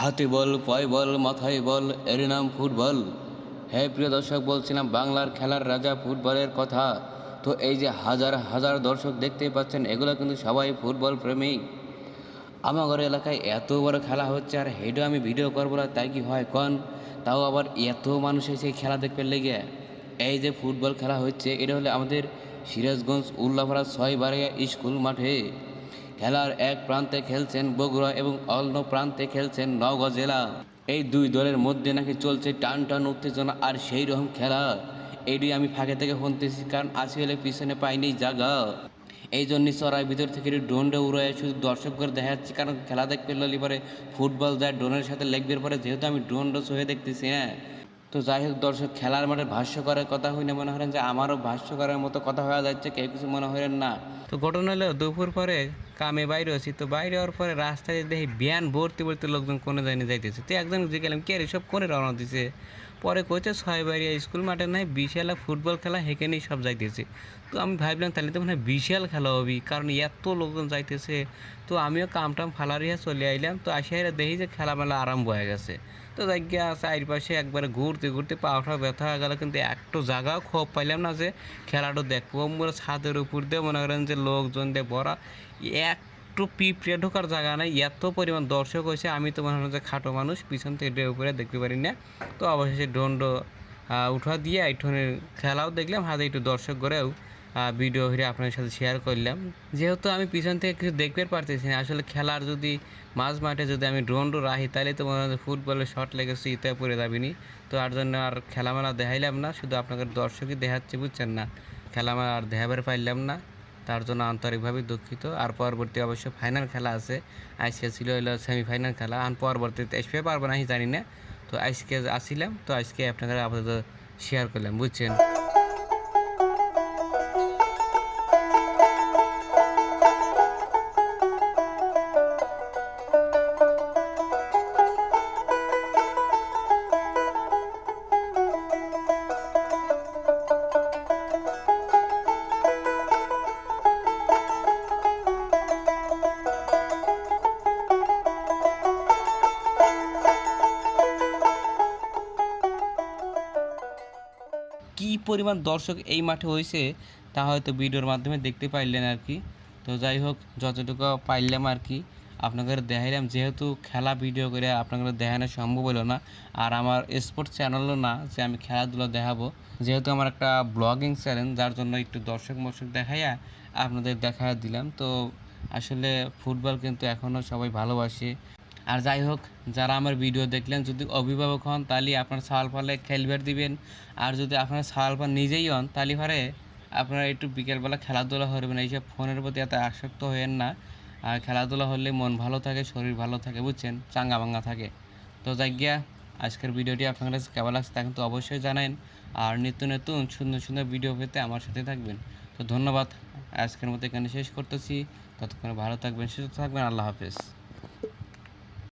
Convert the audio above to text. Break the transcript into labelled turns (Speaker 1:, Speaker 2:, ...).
Speaker 1: হাতে বল, পয় বল, মাথায় বল, এর নাম ফুটবল। হ্যাঁ প্রিয় দর্শক, বলছিলাম বাংলার খেলার রাজা ফুটবলের কথা। তো এই যে হাজার হাজার দর্শক দেখতে পাচ্ছেন, এগুলো কিন্তু সবাই ফুটবল প্রেমিক। আমার ঘরের এলাকায় এত বড় খেলা হচ্ছে, আর হেডও আমি ভিডিও করব না, তাই কি হয় কন? তাও আবার এত মানুষ এসে খেলা দেখতে লেগে। এই যে ফুটবল খেলা হচ্ছে, এটা হলে আমাদের সিরাজগঞ্জ উল্লাপাড়া ছয় বাড়িয়া স্কুল মাঠে। খেলার এক প্রান্তে খেলছেন বগুড়া এবং অন্য প্রান্তে খেলছেন নওগাঁ জেলা। এই দুই দলের মধ্যে নাকি চলছে টান টান উত্তেজনা আর সেই রকম খেলা। এটি আমি ফাঁকে থেকে শুনতেছি কারণ আসি হলে পিছনে পাইনি জায়গা। এই জন্য সরাই ভিতর থেকে ড্রোনটা উড়ে শুধু দর্শকদের দেখা যাচ্ছে কারণ খেলা দেখতে পেলে পরে ফুটবল দেয় ড্রোনের সাথে লেগবে পরে, যেহেতু আমি ড্রোনটা সহে দেখতেছি হ্যাঁ। তো যাই হোক, দর্শক, খেলার মাঠে ভাষ্যকরের কথা হইলে মনে করেন যে আমারও ভাষ্যকরের মতো কথা হওয়া যাচ্ছে, কেউ কিছু মনে হলেন না। তো ঘটনা হলো, দুপুর পরে কামে বাইরে আছি তো বাইরে হওয়ার পরে রাস্তায় দেখি বিয়ান ভর্তি ভর্তি লোকজন কোনে জানি যাইতেছে। তো একজন জিজ্ঞালাম কে রে, সব কোনে রওনা দিছে? পরে কইছে ছয় বাড়িয়া স্কুল মাঠে নাই, বিশালা ফুটবল খেলা হেঁকেনেই সব যাইতেছে। তো আমি ভাবলাম, তাহলে তো মনে বিশাল খেলা হবি, কারণ এত লোকজন যাইতেছে। তো আমিও কাম টাম ফালারিয়া চলে আইলাম। তো আসিয়া দেখি যে খেলা মেলা আরম্ভ হয়ে গেছে। তো জায়গা চারিপাশে একবারে ঘুরতে ঘুরতে পাওয়াটা ব্যথা হয়ে গেল, কিন্তু একটু জায়গাও খোপ পাইলাম না যে খেলাটা দেখব। ছাদের উপর দিয়ে মনে করেন যে লোকজন দিয়ে ভরা একটু পিঁপড়ে ঢোকার জায়গা নাই। এত পরিমাণ দর্শক হয়েছে, আমি তো মনে হয় যে খাটো মানুষ, পিছন থেকে ডে উপরে দেখতে পারি না। তো অবশেষে ডন্ড উঠা দিয়ে এইখানে খেলাও দেখলাম, হাতে একটু দর্শক করেও ভিডিও হয়ে আপনার সাথে শেয়ার করলাম। যেহেতু আমি পিছন থেকে কিছু দেখতে পারতেছি না, আসলে খেলার যদি মাঝ মাঠে যদি আমি ড্রোন রাখি, তাহলে তো মনে হয় ফুটবলের শট লেগেছে ইতে পড়ে যাবিনি তো আর জন্য আর খেলামেলা দেখাইলাম না, শুধু আপনাদের দর্শকই দেখাচ্ছি, বুঝছেন না? খেলামেলা আর দেখাবার পাইলাম না। তার জন্য আন্তরিকভাবে দুঃখিত। আর পরবর্তী অবশ্য ফাইনাল খেলা আছে। আজকে ছিল হলো সেমিফাইনাল খেলা। আর পরবর্তীতে আসবে পারব না জানি না। তো আজকে আসিলাম, তো আজকে আপনাদের আপাতত শেয়ার করলাম, বুঝছেন? কি পরিমাণ দর্শক এই মাঠে হয়েছে, তা হয়তো ভিডিওর মাধ্যমে দেখতে পাইলেন আর কি। তো যাই হোক, যতটুকু পাইলাম আর কি, আপনাদের দেখাইলাম। যেহেতু খেলা ভিডিও করে আপনাদের দেখানো সম্ভব হলো না, আর আমার স্পোর্টস চ্যানেলও না, যে আমি খেলাধুলা দেখাবো। যেহেতু আমার একটা ব্লগিং চ্যানেল যার জন্য একটু দর্শক মর্শক দেখাইয়া আপনাদের দেখা দিলাম। তো আসলে ফুটবল কিন্তু এখনও সবাই ভালোবাসে। আর যাই হোক, যারা আমার ভিডিও দেখলেন, যদি অভিভাবক হন, তাহলে আপনার সাল ফলে খেলবার দিবেন। আর যদি আপনার ফল নিজেই হন, তাহলে পরে আপনারা একটু বিকেলবেলা খেলাধুলা করবেন। এইসব ফোনের প্রতি এত আসক্ত হয়েন না। আর খেলাধুলা হলে মন ভালো থাকে, শরীর ভালো থাকে, বুঝছেন? চাঙ্গা ভাঙ্গা থাকে। তো যাই গিয়া, আজকের ভিডিওটি আপনার কাছে কেমন লাগছে তা কিন্তু অবশ্যই জানেন আর নিত্য নতুন সুন্দর সুন্দর ভিডিও পেতে আমার সাথে থাকবেন। তো ধন্যবাদ। আজকের মতো এখানে শেষ করতেছি। ততক্ষণে ভালো থাকবেন, সুস্থ থাকবেন। আল্লাহ হাফেজ।